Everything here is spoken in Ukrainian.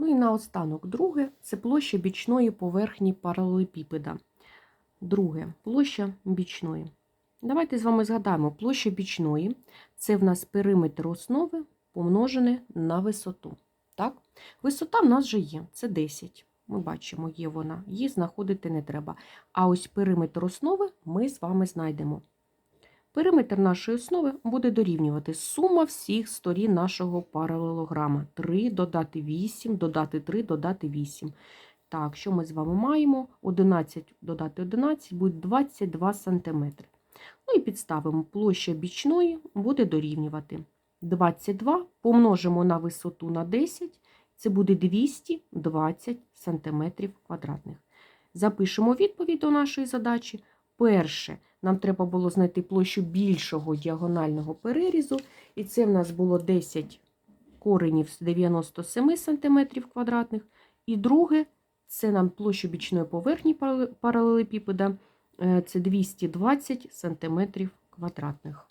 Ну і наостанок, друге це площа бічної поверхні паралелепіпеда. Друге площа бічної. Давайте з вами згадаємо, площа бічної це в нас периметр основи помножене на висоту. Так? Висота в нас вже є, це 10. Ми бачимо, є вона, її знаходити не треба. А ось периметр основи ми з вами знайдемо. Периметр нашої основи буде дорівнювати сума всіх сторін нашого паралелограма. 3 додати 8, додати 3, додати 8. Так, що ми з вами маємо? 11 додати 11 буде 22 см. Ну і підставимо площа бічної буде дорівнювати 22, помножимо на висоту на 10, це буде 220 см квадратних. Запишемо відповідь до нашої задачі. Перше, нам треба було знайти площу більшого діагонального перерізу, і це в нас було 10 коренів з 97 см квадратних. І друге, це нам площу бічної поверхні парале- паралелепіпеда, е, це 220 см квадратних.